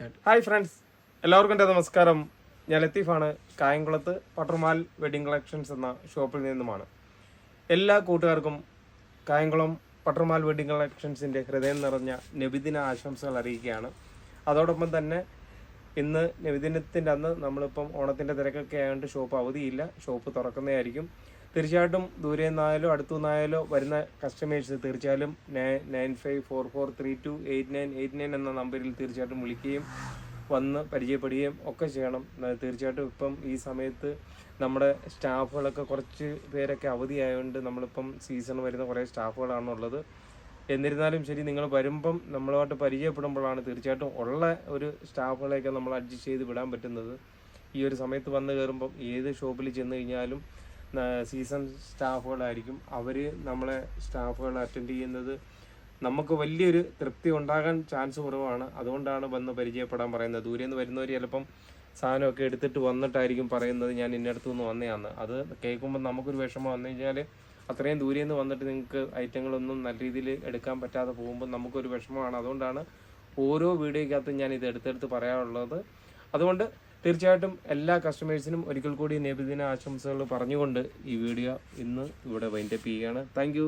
Hi friends. എല്ലാവർക്കും എന്റെ നമസ്കാരം. ഞാൻ ലത്തീഫാണ്. കായംകുളത്ത് പട്ടർമാൽ വെഡിങ് കളക്ഷൻസ് എന്ന ഷോപ്പിൽ നിന്നുമാണ്. എല്ലാ കൂട്ടുകാർക്കും കായംകുളം പട്ടർമാൽ വെഡിങ് കളക്ഷൻസിന്റെ ഹൃദയം നിറഞ്ഞ നബിദിന ആശംസകൾ അറിയിക്കുകയാണ്. അതോടൊപ്പം തന്നെ ഇന്ന് നബിദിനത്തിന്റെ അന്ന് നമ്മളിപ്പം ഓണത്തിന്റെ തിരക്കൊക്കെ ആയതുകൊണ്ട് ഷോപ്പ് അവധിയില്ല. ഷോപ്പ് തുറക്കുന്നതായിരിക്കും. തീർച്ചയായിട്ടും ദൂരെ നിന്നായാലും അടുത്തു നിന്നായാലോ വരുന്ന കസ്റ്റമേഴ്സ് തീർച്ചയായും nine five four four three two eight nine eight nine എന്ന നമ്പറിൽ തീർച്ചയായിട്ടും വിളിക്കുകയും വന്ന് പരിചയപ്പെടുകയും ഒക്കെ ചെയ്യണം. തീർച്ചയായിട്ടും ഇപ്പം ഈ സമയത്ത് നമ്മുടെ സ്റ്റാഫുകളൊക്കെ കുറച്ച് പേരൊക്കെ അവധിയായതുകൊണ്ട് നമ്മളിപ്പം സീസൺ വരുന്ന കുറേ സ്റ്റാഫുകളാണുള്ളത്. എന്നിരുന്നാലും ശരി നിങ്ങൾ വരുമ്പം നമ്മളുമായിട്ട് പരിചയപ്പെടുമ്പോഴാണ് തീർച്ചയായിട്ടും ഉള്ള ഒരു സ്റ്റാഫുകളെയൊക്കെ നമ്മൾ അഡ്ജസ്റ്റ് ചെയ്ത് വിടാൻ പറ്റുന്നത്. ഈ ഒരു സമയത്ത് വന്ന് കയറുമ്പം ഏത് ഷോപ്പിൽ ചെന്ന് കഴിഞ്ഞാലും സീസൺ സ്റ്റാഫുകളായിരിക്കും. അവർ നമ്മളെ സ്റ്റാഫുകൾ അറ്റൻഡ് ചെയ്യുന്നത്. നമുക്ക് വലിയൊരു തൃപ്തി ഉണ്ടാകാൻ ചാൻസ് കുറവാണ്. അതുകൊണ്ടാണ് വന്ന് പരിചയപ്പെടാൻ പറയുന്നത്. ദൂരെ നിന്ന് വരുന്നവർ ചിലപ്പം സാധനമൊക്കെ എടുത്തിട്ട് വന്നിട്ടായിരിക്കും പറയുന്നത് ഞാൻ ഇന്നടത്തു നിന്ന് വന്നതാണ് അത് കേൾക്കുമ്പോൾ നമുക്കൊരു വിഷമം വന്നു കഴിഞ്ഞാൽ അത്രയും ദൂരെ നിന്ന് വന്നിട്ട് നിങ്ങൾക്ക് ഐറ്റങ്ങളൊന്നും നല്ല രീതിയിൽ എടുക്കാൻ പറ്റാതെ പോകുമ്പോൾ നമുക്കൊരു വിഷമമാണ്. അതുകൊണ്ടാണ് ഓരോ വീഡിയോയ്ക്കകത്തും ഞാൻ ഇത് എടുത്തെടുത്ത് പറയാറുള്ളത്. അതുകൊണ്ട് തീർച്ചയായിട്ടും എല്ലാ കസ്റ്റമേഴ്സിനും ഒരിക്കൽ കൂടി നബിദിന ആശംസകൾ പറഞ്ഞുകൊണ്ട് ഈ വീഡിയോ ഇന്ന് ഇവിടെ വൈൻഡപ്പ് ചെയ്യുകയാണ്. താങ്ക്